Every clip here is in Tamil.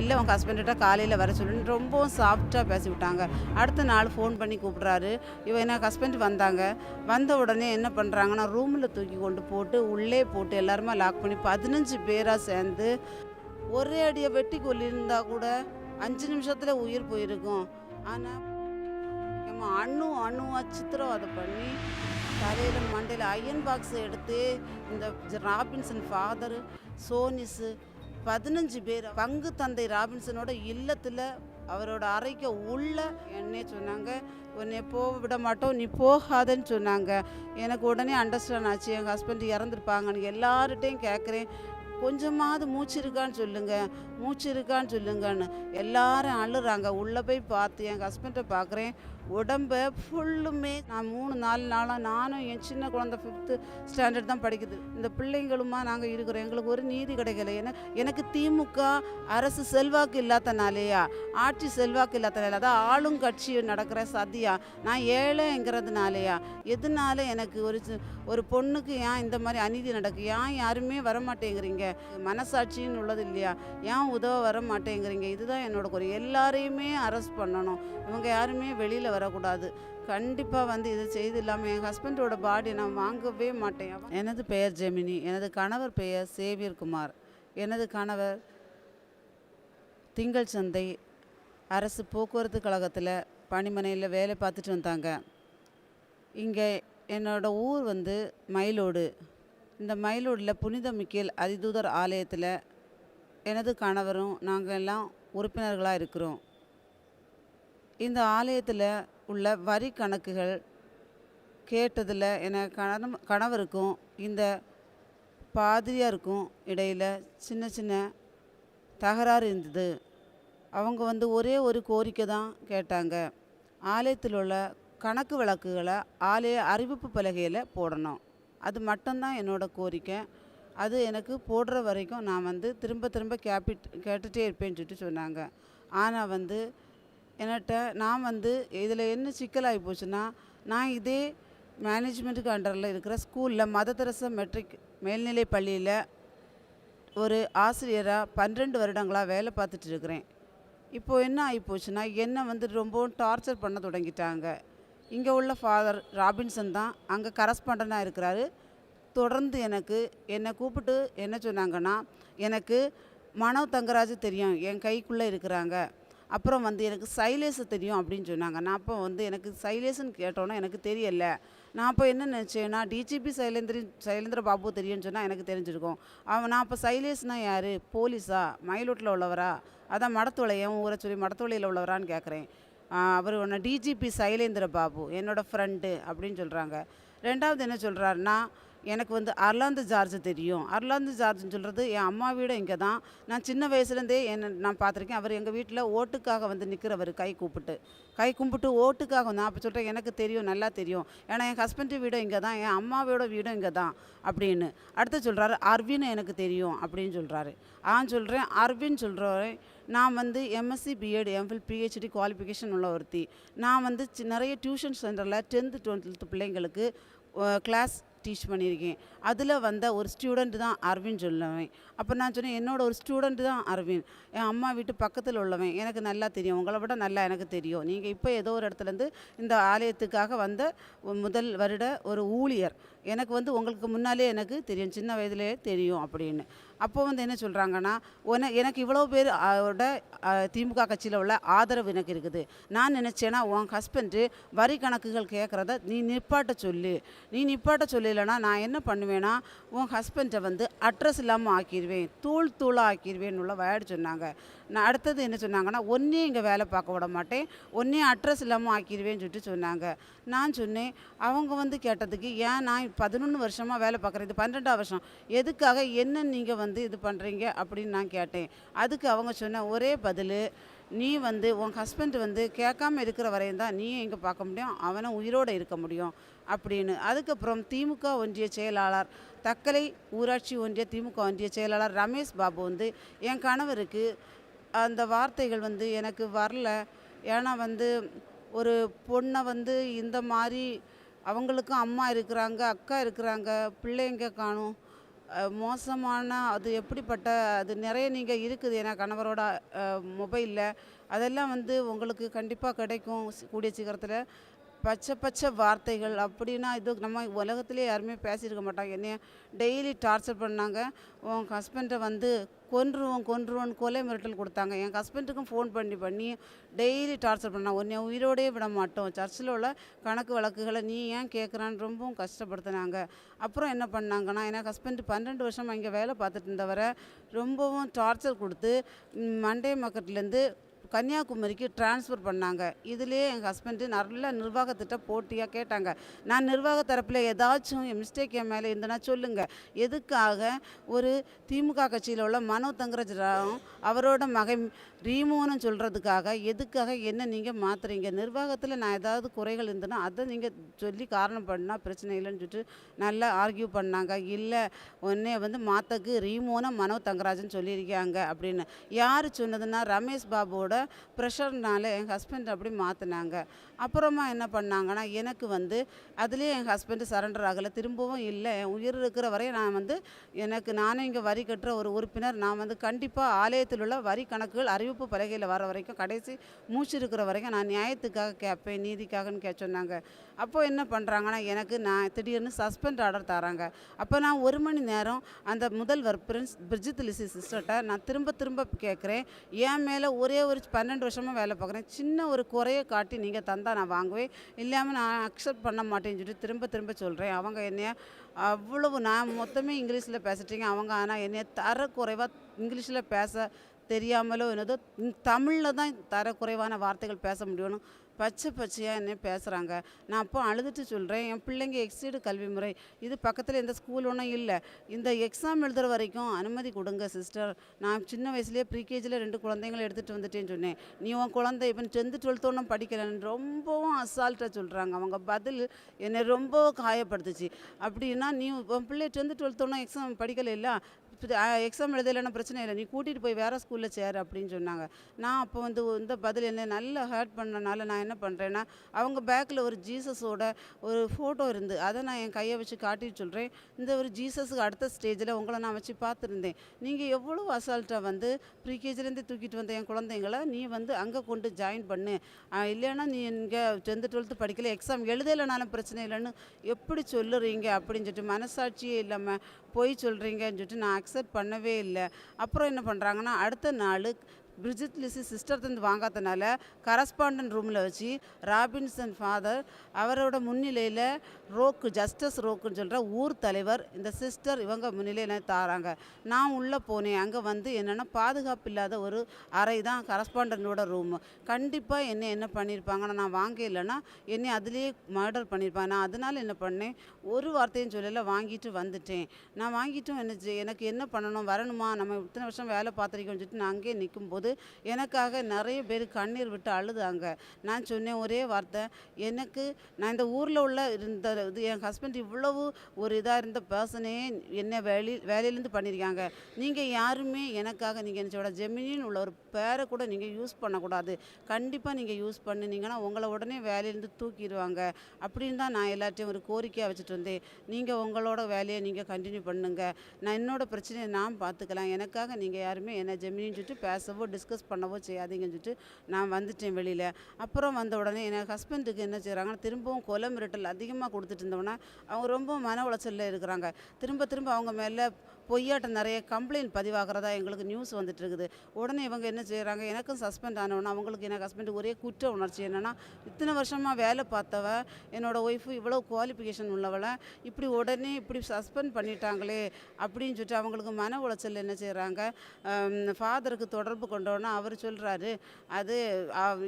இல்லை உங்கள் ஹஸ்பண்ட்ட காலையில் வர சொல்லுன்னு ரொம்பவும் சாஃப்டாக பேசி விட்டாங்க. அடுத்த நாள் ஃபோன் பண்ணி கூப்பிட்றாரு. இவன் என்ன ஹஸ்பண்ட் வந்தாங்க. வந்த உடனே என்ன பண்ணுறாங்கன்னா ரூமில் தூக்கி கொண்டு போட்டு உள்ளே போட்டு எல்லாருமே லாக் பண்ணி பதினஞ்சு பேராக சேர்ந்து ஒரே அடியை வெட்டி கொல்லியிருந்தா கூட அஞ்சு நிமிஷத்தில் உயிர் போயிருக்கும். ஆனால் ஏம்மா அணு அணுவா சித்திரவதை பண்ணி தலையில் மண்டையில் அயன் பாக்ஸை எடுத்து இந்த ராபின்சன் ஃபாதரு சோனிஸு பதினஞ்சு பேர் பங்கு தந்தை ராபின்சனோட இல்லத்தில் அவரோட அறைக்கு உள்ள என்னே சொன்னாங்க உன்னை போக விட மாட்டோம் நீ போகாதன்னு சொன்னாங்க. எனக்கு உடனே அண்டர்ஸ்டாண்ட் ஆச்சு. எங்கள் ஹஸ்பண்ட் இறந்துருப்பாங்கன்னு எல்லார்கிட்டையும் கேட்குறேன் கொஞ்சமாவது மூச்சு இருக்கான்னு சொல்லுங்க மூச்சு இருக்கான்னு சொல்லுங்கன்னு. எல்லாரும் அழுறாங்க. உள்ளே போய் பார்த்து என் ஹஸ்பண்டை பார்க்குறேன். உடம்ப ஃபுல்லுமே நான் மூணு நாலு நாளாக நானும் என் சின்ன குழந்தை ஃபிஃப்த்து ஸ்டாண்டர்ட் தான் படிக்குது. இந்த பிள்ளைங்களுமா நாங்கள் இருக்கிறோம். எங்களுக்கு ஒரு நீதி கிடைக்கல. ஏன்னா எனக்கு திமுக அரசு செல்வாக்கு இல்லாதனாலேயா? ஆட்சி செல்வாக்கு இல்லாதனால. அதான் ஆளும் கட்சி நடக்கிற சதியா? நான் ஏழைங்கிறதுனாலயா? எதனால எனக்கு ஒரு ஒரு பொண்ணுக்கு ஏன் இந்த மாதிரி அநீதி நடக்கு? ஏன் யாருமே வர மாட்டேங்கிறீங்க மனசாட்சின்னு உள்ளது இல்லையா? ஏன் உதவ வர மாட்டேங்கிறீங்க? இதுதான் என்னோட குறை. எல்லாரையுமே அரெஸ்ட் பண்ணணும். இவங்க யாருமே வெளியில் வரக்கூடாது. கண்டிப்பாக வந்து இது செய்து இல்லாமல் என் ஹஸ்பண்டோட பாடி நான் வாங்கவே மாட்டேன். எனது பெயர் ஜெமினி. எனது கணவர் பெயர் சேவியர் குமார். எனது கணவர் திங்கள் சந்தை அரசு போக்குவரத்து கழகத்தில் பணிமனையில் வேலை பார்த்துட்டு வந்தாங்க. இங்கே என்னோட ஊர் வந்து மயிலோடு. இந்த மயிலூரில் புனித மிக்கேல் அதிதூதர் ஆலயத்தில் எனது கணவரும் நாங்கள் எல்லாம் உறுப்பினர்களாக இருக்கிறோம். இந்த ஆலயத்தில் உள்ள வரி கணக்குகள் கேட்டதில் என கணம் கணவருக்கும் இந்த பாதிரியாருக்கும் இடையில் சின்ன சின்ன தகராறு இருந்தது. அவங்க வந்து ஒரே ஒரு கோரிக்கை தான் கேட்டாங்க. ஆலயத்தில் உள்ள கணக்கு வழக்குகளை ஆலய அறிவிப்பு பலகையில் போடணும். அது மட்டும்தான் என்னோட கோரிக்கை. அது எனக்கு போடுற வரைக்கும் நான் வந்து திரும்ப திரும்ப கேப்பிட் கேட்டுகிட்டே இருப்பேன்னு சொல்லிட்டு சொன்னாங்க. ஆனால் வந்து என்கிட்ட நான் வந்து இதில் என்ன சிக்கலாகி போச்சுன்னா நான் இதே மேனேஜ்மெண்ட்டுக்கு அண்டரில் இருக்கிற ஸ்கூலில் மதத்தரச மெட்ரிக் மேல்நிலை பள்ளியில் ஒரு ஆசிரியராக பன்னிரெண்டு வருடங்களாக வேலை பார்த்துட்டு இருக்கிறேன். இப்போது என்ன ஆகி போச்சுன்னா என்னை வந்து ரொம்பவும் டார்ச்சர் பண்ண தொடங்கிட்டாங்க. இங்கே உள்ள ஃபாதர் ராபின்சன் தான் அங்கே கரஸ்பாண்டனாக இருக்கிறாரு. தொடர்ந்து எனக்கு என்னை கூப்பிட்டு என்ன சொன்னாங்கன்னா எனக்கு மனோ தங்கராஜ் தெரியும் என் கைக்குள்ளே இருக்கிறாங்க. அப்புறம் வந்து எனக்கு சைலேஸ் தெரியும் அப்படின்னு சொன்னாங்க. நான் அப்போ வந்து எனக்கு சைலேஸ்ன்னு கேட்டோன்னா எனக்கு தெரியல. நான் அப்போ என்ன நினச்சேன்னா டிஜிபி சைலேந்திரி சைலேந்திர பாபு தெரியும்னு சொன்னால் எனக்கு தெரிஞ்சிருக்கும். அவன் நான் அப்போ சைலேஸ்னால் யார்? போலீஸா? மயிலோட்டில் உள்ளவரா? அதான் மடத்துளை என் ஊரை சொல்லி மடத்துளையில் உள்ளவரான்னு கேட்குறேன் அவர் ஒன்று டிஜிபி சைலேந்திர பாபு என்னோட ஃப்ரெண்டு அப்படின்னு சொல்கிறாங்க ரெண்டாவது என்ன சொல்கிறாருன்னா எனக்கு வந்து அர்லாந்து ஜார்ஜ் தெரியும். அர்லாந்து ஜார்ஜ்னு சொல்கிறது என் அம்மா வீடு இங்கே தான் நான் சின்ன வயசுலேருந்தே என்ன நான் பார்த்துருக்கேன். அவர் எங்கள் வீட்டில் ஓட்டுக்காக வந்து நிற்கிறவர் கை கூப்பிட்டு. கை கும்பிட்டு ஓட்டுக்காக நான் அப்போ சொல்கிறேன் எனக்கு தெரியும் நல்லா தெரியும். ஏன்னா என் ஹஸ்பண்ட் வீடும் இங்கே தான் என் அம்மாவோட வீடும் இங்கே தான் அப்படின்னு. அடுத்து சொல்கிறாரு அர்வின் எனக்கு தெரியும் அப்படின்னு சொல்கிறாரு ஆ சொல்கிறேன் அர்வின் சொல்கிறவரை நான் வந்து MSc BEd MPhil PhD qualification உள்ள ஒருத்தி. நான் வந்து சி- நிறைய டியூஷன் சென்டரில் டென்த்து டுவெல்த்து பிள்ளைங்களுக்கு கிளாஸ் டீச் பண்ணியிருக்கேன். அதில் வந்த ஒரு ஸ்டூடெண்ட் தான் அரவிந்த் சொல்லுவேன். அப்போ நான் சொன்னேன் என்னோட ஒரு ஸ்டூடெண்ட் தான் அரவிந்த் என் அம்மா வீட்டு பக்கத்தில் உள்ளவன். எனக்கு நல்லா தெரியும். உங்களை விட நல்லா எனக்கு தெரியும். நீங்கள் இப்போ ஏதோ ஒரு இடத்துலேருந்து இந்த ஆலயத்துக்காக வந்த முதல் வருட ஒரு ஊழியர். எனக்கு வந்து உங்களுக்கு முன்னாலே எனக்கு தெரியும். சின்ன வயதிலே தெரியும் அப்படின்னு. அப்போ வந்து என்ன சொல்கிறாங்கன்னா உன எனக்கு இவ்வளோ பேர் அவரோட திமுக கட்சியில் உள்ள ஆதரவு எனக்கு இருக்குது. நான் நினச்சேன்னா உன் ஹஸ்பண்டு வரி கணக்குகள் கேட்குறத நீ நிப்பாட்ட சொல்லு. நீ நிப்பாட்ட சொல்லலைன்னா நான் என்ன பண்ணுவேன்னா உன் ஹஸ்பண்டை வந்து அட்ரஸ் இல்லாமல் ஆக்கிடுவேன் தூள் தூளாக ஆக்கிடுவேன்னு உள்ள வயாடு சொன்னாங்க. நான் அடுத்தது என்ன சொன்னாங்கன்னா ஒன்றையும் இங்கே வேலை பார்க்க விட மாட்டேன். ஒன்றையும் அட்ரஸ் இல்லாமல் ஆக்கிடுவேன்னு சொல்லிட்டு சொன்னாங்க. நான் சொன்னேன் அவங்க வந்து கேட்டதுக்கு ஏன் நான் பதினொன்று வருஷமாக வேலை பார்க்குறேன்? இது பன்னெண்டாம் வருஷம். எதுக்காக என்ன நீங்கள் வந்து இது பண்ணுறீங்க அப்படின்னு நான் கேட்டேன். அதுக்கு அவங்க சொன்ன ஒரே பதில் நீ வந்து உன் ஹஸ்பண்ட் வந்து கேட்காம இருக்கிற வரையும் தான் நீயும் இங்கே பார்க்க முடியும். அவனும் உயிரோடு இருக்க முடியும். அப்படின்னு. அதுக்கப்புறம் திமுக ஒன்றிய செயலாளர் தக்கலை ஊராட்சி ஒன்றிய திமுக ஒன்றிய செயலாளர் ரமேஷ் பாபு வந்து என் கணவருக்கு அந்த வார்த்தைகள் வந்து எனக்கு வரல. ஏன்னா வந்து ஒரு பொண்ணை வந்து இந்த மாதிரி அவங்களுக்கும் அம்மா இருக்கிறாங்க அக்கா இருக்கிறாங்க பிள்ளைங்க காணும். மோசமான அது எப்படிப்பட்ட அது நிறைய நீங்கள் இருக்குது ஏன்னா கணவரோட மொபைலில். அதெல்லாம் வந்து உங்களுக்கு கண்டிப்பாக கிடைக்கும் கூடிய சீக்கிரத்தில். பச்சை பச்சை வார்த்தைகள் அப்படின்னா இது நம்ம உலகத்திலே யாருமே பேசியிருக்க மாட்டாங்க. என்னைய டெய்லி டார்ச்சர் பண்ணாங்க. உன் ஹஸ்பண்டை வந்து கொன்றுவோம் கொன்றுவோம் கொலை மிரட்டல் கொடுத்தாங்க. என் ஹஸ்பண்டுக்கும் ஃபோன் பண்ணி பண்ணி டெய்லி டார்ச்சர் பண்ணாங்க உன்னை உயிரோடையே விட மாட்டோம். சர்ச்சில் உள்ள கணக்கு வழக்குகளை நீ ஏன் கேட்குறான்னு ரொம்பவும் கஷ்டப்படுத்தினாங்க. அப்புறம் என்ன பண்ணாங்கன்னா என் ஹஸ்பண்ட் பன்னெண்டு வருஷமாக இங்கே வேலை பார்த்துட்டு இருந்தவரை ரொம்பவும் டார்ச்சர் கொடுத்து மண்டே மக்கட்லேருந்து கன்னியாகுமரிக்கு ட்ரான்ஸ்ஃபர் பண்ணாங்க. இதுலேயே எங்கள் ஹஸ்பண்டு நல்ல நிர்வாகத்திட்ட போட்டியாக கேட்டாங்க. நான் நிர்வாக தரப்பில் ஏதாச்சும் என் மிஸ்டேக் என் மேலே இருந்தனா சொல்லுங்கள் எதுக்காக ஒரு திமுக கட்சியில் உள்ள மனோ தங்கராஜ் ராவ் அவரோட மகன் ரீமோன்னு சொல்கிறதுக்காக எதுக்காக என்ன நீங்கள் மாற்றுறீங்க நிர்வாகத்தில் நான் ஏதாவது குறைகள் இருந்ததுன்னா அதை நீங்கள் சொல்லி காரணம் பண்ணால் பிரச்சனை இல்லைன்னு சொல்லிட்டு நல்லா ஆர்கியூ பண்ணாங்க. இல்லை உடனே வந்து மாற்றக்கு ரீமோனை மனோ தங்கராஜன் சொல்லியிருக்காங்க அப்படின்னு. யார் சொன்னதுன்னா ரமேஷ் பாபுவோட ப்ரெஷர்னால என் ஹஸ்பண்ட் அப்படி மாற்றினாங்க அப்புறமா என்ன பண்ணாங்கன்னா எனக்கு வந்து அதுலேயே என் ஹஸ்பண்டு சரண்டர் ஆகலை. திரும்பவும் இல்லை. என் உயிர் இருக்கிற வரையும் நான் வந்து எனக்கு நானும் இங்கே வரி கட்டுற ஒரு உறுப்பினர். நான் வந்து கண்டிப்பாக ஆலயத்தில் உள்ள வரி கணக்குகள் அறிவிப்பு பலகையில் வர வரைக்கும் கடைசி மூச்சு இருக்கிற வரைக்கும் நான் நியாயத்துக்காக கேட்பேன் நீதிக்காகன்னு கே சொன்னாங்க. அப்போது என்ன பண்ணுறாங்கன்னா எனக்கு நான் திடீர்னு சஸ்பெண்ட் ஆர்டர் தராங்க. அப்போ நான் ஒரு மணி நேரம் அந்த முதல்வர் பிரின்ஸ் பிரிஜித் லிசி சிஸ்டர்கிட்ட நான் திரும்ப திரும்ப கேட்குறேன். என் மேலே ஒரே ஒரு பன்னெண்டு வருஷமாக வேலை பார்க்குறேன். சின்ன ஒரு குறையை காட்டி நீங்கள் தந்தால் நான் வாங்குவேன். இல்லாமல் நான் அக்செப்ட் பண்ண மாட்டேன்னு சொல்லிட்டு திரும்ப திரும்ப சொல்கிறேன் அவங்க என்னைய அவ்வளவு நான் மொத்தமே இங்கிலீஷில் பேசிட்டீங்க. அவங்க ஆனால் என்னைய தர இங்கிலீஷில் பேச தெரியாமலோ என்னதோ தமிழில் தான் தரக்குறைவான வார்த்தைகள் பேச முடியும்னு பச்சை பச்சையாக என்ன பேசுகிறாங்க நான் அப்போ அழுதுட்டு சொல்கிறேன் என் பிள்ளைங்க எக்ஸீடு கல்வி முறை. இது பக்கத்தில் எந்த ஸ்கூல் ஒன்றும் இல்லை. இந்த எக்ஸாம் எழுதுகிற வரைக்கும் அனுமதி கொடுங்க சிஸ்டர் நான் சின்ன வயசுலேயே ப்ரீகேஜியில் ரெண்டு குழந்தைங்களை எடுத்துகிட்டு வந்துட்டேன்னு சொன்னேன். நீ உன் குழந்தை இப்போ டென்த்து டுவெல்த்து ஒன்றும் படிக்கலைன்னு ரொம்பவும் அசால்ட்டாக சொல்கிறாங்க அவங்க பதில் என்னை ரொம்ப காயப்படுத்துச்சு. அப்படின்னா நீ உன் பிள்ளை டென்த்து டுவெல்த்து ஒன்றும் எக்ஸாம் படிக்கலை இல்லை. எக்ஸாம் எழுதலைன்னா பிரச்சனை இல்லை. நீ கூட்டிகிட்டு போய் வேறு ஸ்கூலில் சேர் அப்படின்னு சொன்னாங்க. நான் அப்போ வந்து இந்த பதில் என்ன நல்லா ஹர்ட் பண்ணனால நான் என்ன பண்ணுறேன்னா அவங்க பேக்கில் ஒரு ஜீசஸோட ஒரு ஃபோட்டோ இருந்து அதை நான் என் கையை வச்சு காட்டிட்டு சொல்கிறேன் இந்த ஒரு ஜீசஸுக்கு அடுத்த ஸ்டேஜில் உங்களை நான் வச்சு பார்த்துருந்தேன். நீங்கள் எவ்வளோ அசால்ட்டாக வந்து ப்ரீகேஜிலேருந்து தூக்கிட்டு வந்த என் குழந்தைங்கள நீ வந்து அங்கே கொண்டு ஜாயின் பண்ணு. இல்லைன்னா நீ இங்கே டென்த்து டுவெல்த்து படிக்கல எக்ஸாம் எழுதலைனாலும் பிரச்சனை இல்லைன்னு எப்படி சொல்லுறீங்க அப்படின்னு சொல்லிட்டு மனசாட்சியே இல்லாமல் போய் சொல்கிறீங்கன்னு சொல்லிட்டு நான் அக்செப்ட் பண்ணவே இல்லை. அப்புறம் என்ன பண்ணுறாங்கன்னா அடுத்த நாள் பிரிஜித் லிசி சிஸ்டர் தந்து வாங்காதனால கரஸ்பாண்டன்ட் ரூமில் வச்சு ராபின்சன் ஃபாதர் அவரோட முன்னிலையில் ரோக்கு ஜஸ்டிஸ் ரோக்குன்னு சொல்கிற ஊர் தலைவர் இந்த சிஸ்டர் இவங்க முன்னிலையில் தாராங்க. நான் உள்ளே போனேன். அங்கே வந்து என்னென்னா பாதுகாப்பு இல்லாத ஒரு அறை தான் கரஸ்பாண்டனோட ரூமு. கண்டிப்பாக என்னை என்ன பண்ணியிருப்பாங்கன்னா நான் வாங்க இல்லைன்னா என்னை அதுலேயே மர்டர் பண்ணியிருப்பாங்க நான் அதனால என்ன பண்ணேன்? ஒரு வார்த்தையும் சொல்லலை வாங்கிட்டு வந்துட்டேன். நான் வாங்கிட்டும் என்ன எனக்கு என்ன பண்ணணும்? வரணுமா? நம்ம இத்தனை வருஷம் வேலை பார்த்துருக்கோம்னு சொல்லிட்டு நான் அங்கேயே போது எனக்காக நிறைய பேர் கண்ணீர் விட்டு அழுதாங்க. நான் சொன்னேன் ஒரே வார்த்தை எனக்கு நான் இந்த ஊரில் உள்ள இருந்த இது என் ஹஸ்பண்ட் இவ்வளவு ஒரு இதாக இருந்த பர்சனே என்ன வேலை வேலையிலேருந்து பண்ணியிருக்காங்க. நீங்கள் யாருமே எனக்காக நீங்கள் என்னோட ஜெமினின்னு உள்ள ஒரு பேரை கூட நீங்கள் யூஸ் பண்ணக்கூடாது. கண்டிப்பாக நீங்கள் யூஸ் பண்ணினீங்கன்னா உங்களை உடனே வேலையிலேருந்து தூக்கிடுவாங்க. அப்படின்னு தான் நான் எல்லாத்தையும் ஒரு கோரிக்கையாக வச்சுட்டு வந்தேன். நீங்கள் உங்களோட வேலையை நீங்கள் கண்டினியூ பண்ணுங்க. நான் என்னோடய பிரச்சனையை நான் பார்த்துக்கலாம் எனக்காக நீங்கள் யாருமே என்ன ஜெமினின்னு சொல்லிட்டு பேசவோ டிஸ்கஸ் பண்ணவோ செய்யாதீங்கன்னு சொல்லிட்டு நான் வந்துட்டேன் வெளியில். அப்புறம் வந்த உடனே என் ஹஸ்பண்டுக்கு என்ன செய்கிறாங்கன்னா திரும்பவும் கொலை மிரட்டல் அதிகமாக கொடுத்துட்டு இருந்தோன்னா அவங்க ரொம்ப மன உளைச்சலில் இருக்கிறாங்க. திரும்ப திரும்ப அவங்க மேலே பொய்யாட்டம் நிறைய கம்ப்ளைண்ட் பதிவாகிறதா எங்களுக்கு நியூஸ் வந்துட்டு இருக்குது உடனே இவங்க என்ன செய்கிறாங்க எனக்கும் சஸ்பெண்ட் ஆனவொன்னே அவங்களுக்கு எனக்கு ஹஸ்பண்ட் ஒரே குற்ற உணர்ச்சி என்னென்னா இத்தனை வருஷமாக வேலை பார்த்தவ என்னோடய ஒய்ஃபு இவ்வளோ குவாலிஃபிகேஷன் உள்ளவளை இப்படி உடனே இப்படி சஸ்பெண்ட் பண்ணிட்டாங்களே அப்படின்னு சொல்லிட்டு அவங்களுக்கு மன உளைச்சல் என்ன செய்கிறாங்க ஃபாதருக்கு தொடர்பு கொண்டோன்னா அவர் சொல்கிறாரு அது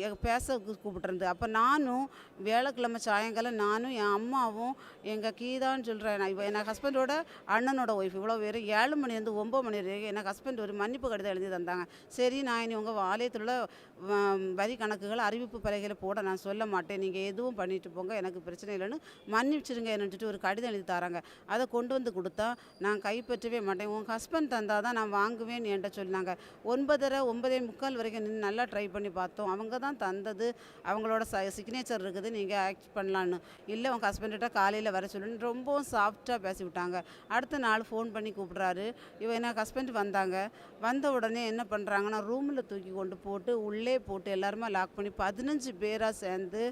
எ- பேச கூப்பிட்டுருந்து. அப்போ நானும் வேலைக்கிழமை சாயங்காலம் நானும் என் அம்மாவும் எங்கள் கீதான்னு சொல்கிறேன் நான் இப்போ என் ஹஸ்பண்டோட அண்ணனோட ஒய்ஃப் இவ்வளோ பேர் ஏழு மணிலேருந்து ஒம்பது மணி வரைக்கும் எனக்கு ஹஸ்பண்ட் ஒரு மன்னிப்பு கடிதம் எழுதி தந்தாங்க. சரி நான் இனி உங்கள் ஆலயத்தில் உள்ள வ- வரி கணக்குகள் அறிவிப்பு பலகையில் போட நான் சொல்ல மாட்டேன். நீங்கள் எதுவும் பண்ணிட்டு போங்க எனக்கு பிரச்சனை இல்லைன்னு மன்னிச்சிருங்க என்னட்டு ஒரு கடிதம் எழுதி தராங்க. அதை கொண்டு வந்து கொடுத்தா நான் கைப்பற்றவே மாட்டேன். உங்கள் ஹஸ்பண்ட் தந்தால் தான் நான் வாங்குவேன் என்கிட்ட சொன்னாங்க. ஒன்பதரை ஒன்பதே முக்கால் வரைக்கும் நின்று நல்லா ட்ரை பண்ணி பார்த்தோம். அவங்க தான் தந்தது. அவங்களோட ச சிக்னேச்சர் இருக்குது. நீங்கள் ஆக்ட் பண்ணலான்னு. இல்லை உங்கள் ஹஸ்பண்ட்கிட்ட காலையில் வர சொல்லுன்னு ரொம்பவும் சாஃப்டாக பேசி விட்டாங்க. அடுத்த நாள் ஃபோன் பண்ணி கூப்பிட்டு கூப்பிட்றாரு. இவன் என்ன ஹஸ்பண்ட் வந்தாங்க. வந்த உடனே என்ன பண்ணுறாங்கன்னா ரூமில் தூக்கி கொண்டு போட்டு உள்ளே போட்டு எல்லாருமே லாக் பண்ணி பதினஞ்சு பேராக சேர்ந்து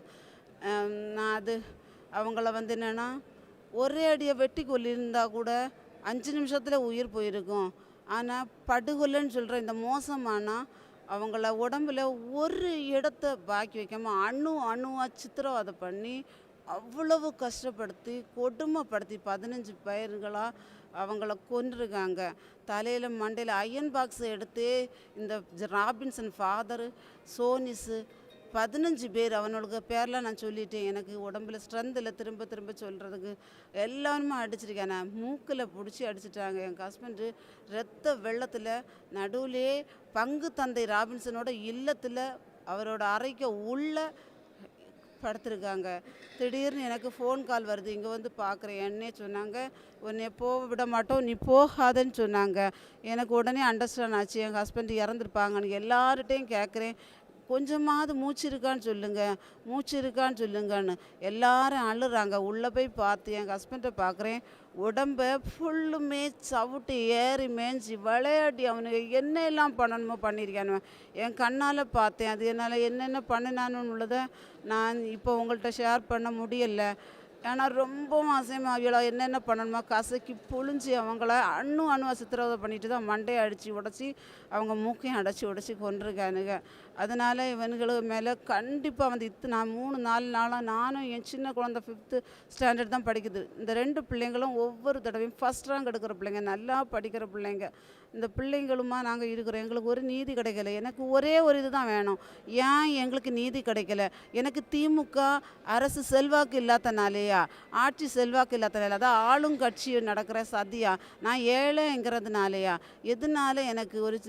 நான் அது அவங்கள வந்து என்னென்னா ஒரே அடியை வெட்டி கொல்லியிருந்தா கூட அஞ்சு நிமிஷத்தில் உயிர் போயிருக்கும். ஆனால் படுகொலைன்னு சொல்கிற இந்த மோசமானால் அவங்கள உடம்புல ஒரு இடத்த பாக்கி வைக்காம அணு அணுவாக சித்திரவதை பண்ணி அவ்வளவு கஷ்டப்படுத்தி கொடுமைப்படுத்தி பதினஞ்சு பயிர்களாக அவங்கள கொன்றுருக்காங்க. தலையில் மண்டையில் அயன் பாக்ஸ் எடுத்து இந்த ராபின்சன் ஃபாதரு சோனிஸு பதினஞ்சு பேர் அவனோட பேர்லாம் நான் சொல்லிட்டேன். எனக்கு உடம்புல ஸ்ட்ரென்த் இல்லை திரும்ப திரும்ப சொல்கிறதுக்கு எல்லாருமே அடிச்சிருக்கேன் நான் மூக்கில் பிடிச்சி அடிச்சிட்டாங்க. என் ஹஸ்பண்டு ரத்த வெள்ளத்தில் நடுவுலே பங்கு தந்தை ராபின்சனோட இல்லத்தில் அவரோட அறைக்க உள்ள படுத்திருக்காங்க. திடீர்னு எனக்கு ஃபோன் கால் வருது. இங்கே வந்து பார்க்குறேன் என்னே சொன்னாங்க உன்னை போக விட மாட்டோம். நீ போகாதன்னு சொன்னாங்க. எனக்கு உடனே அண்டர்ஸ்டாண்ட் ஆச்சு. எங்கள் ஹஸ்பண்ட் இறந்துருப்பாங்கன்னு எல்லார்கிட்டையும் கேட்குறேன் கொஞ்சமாவது மூச்சு இருக்கான்னு சொல்லுங்க. மூச்சு இருக்கான்னு சொல்லுங்கன்னு. எல்லாரும் அழுறாங்க. உள்ளே போய் பார்த்து என் ஹஸ்பண்டை பார்க்குறேன். உடம்ப ஃபுல்லுமே சவுட்டு ஏறி மேய்ஞ்சி விளையாடி அவனுக்கு என்ன எல்லாம் பண்ணணுமோ பண்ணியிருக்கானுவன் என் கண்ணால் பார்த்தேன். அது என்னால் என்னென்ன பண்ணினான்னு உள்ளதை நான் இப்போ உங்கள்கிட்ட ஷேர் பண்ண முடியலை. ஏன்னா ரொம்பவும் அசைமா அவளோ என்னென்ன பண்ணணுமோ கசக்கி புழிஞ்சு அவங்கள அண்ணு அணுவை சித்திரவதை பண்ணிட்டு தான் மண்டையை அடித்து உடச்சி அவங்க மூக்கையும் அடைச்சி உடச்சி கொண்டிருக்கானுங்க அதனால் இவனுங்களுக்கு மேலே கண்டிப்பாக வந்து இத்து நான் மூணு நாலு நாளாக நானும் என் சின்ன குழந்தை ஃபிஃப்த்து ஸ்டாண்டர்ட் தான் படிக்குது. இந்த ரெண்டு பிள்ளைங்களும் ஒவ்வொரு தடவையும் ஃபஸ்ட் ரேங்க் எடுக்கிற பிள்ளைங்க நல்லா படிக்கிற பிள்ளைங்க. இந்த பிள்ளைங்களுமா நாங்கள் இருக்கிறோம். எங்களுக்கு ஒரு நீதி கிடைக்கல. எனக்கு ஒரே ஒரு இது தான் வேணும். ஏன் எங்களுக்கு நீதி கிடைக்கல? எனக்கு திமுக அரசு செல்வாக்கு இல்லாதனாலேயா ஆட்சி செல்வாக்கு இல்லாதனால அதான் ஆளும் கட்சி நடக்கிற சதியா? நான் ஏழைங்கிறதுனாலயா? எதனால எனக்கு ஒரு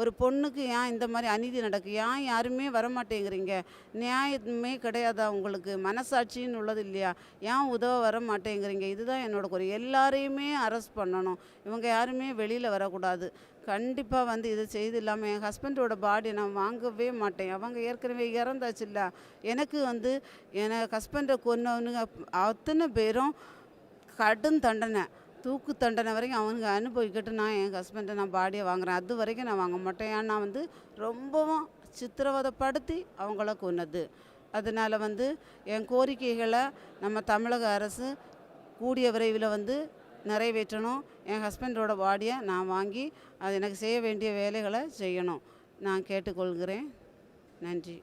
ஒரு பொண்ணுக்கு ஏன் இந்த மாதிரி அநீதி நடக்கு? ஏன் யாருமே வரமாட்டேங்கிறீங்க. நியாயமே கிடையாதா உங்களுக்கு? மனசாட்சின்னு உள்ளது இல்லையா? ஏன் உதவ வர மாட்டேங்கிறீங்க இதுதான் என்னோட குறை. எல்லாரையுமே அரெஸ்ட் பண்ணணும். இவங்க யாருமே வெளியில் வரக்கூடாது. கண்டிப்பாக வந்து இது செய்து இல்லாமல் என் ஹஸ்பண்டோட பாடி நான் வாங்கவே மாட்டேன். அவங்க ஏற்கனவே இறந்தாச்சு இல்லை. எனக்கு வந்து என் ஹஸ்பண்டை கொன்னவனுங்க அத்தனை பேரும் கடும் தண்டனை. தூக்கு தண்டனை வரைக்கும் அவனுங்க அனுபவிக்கட்டு நான் என் ஹஸ்பண்டை நான் பாடியை வாங்குறேன். அது வரைக்கும் நான் வாங்க மாட்டேன். ஏன்னா வந்து ரொம்பவும் சித்திரவதைப்படுத்தி அவங்கள கொன்னது. அதனால் வந்து என் கோரிக்கைகளை நம்ம தமிழக அரசு கூடிய விரைவில் வந்து நிறைவேற்றணும். என் ஹஸ்பண்டோட பாடியை நான் வாங்கி அது எனக்கு செய்ய வேண்டிய வேலைகளை செய்யணும். நான் கேட்டுக்கொள்கிறேன். நன்றி.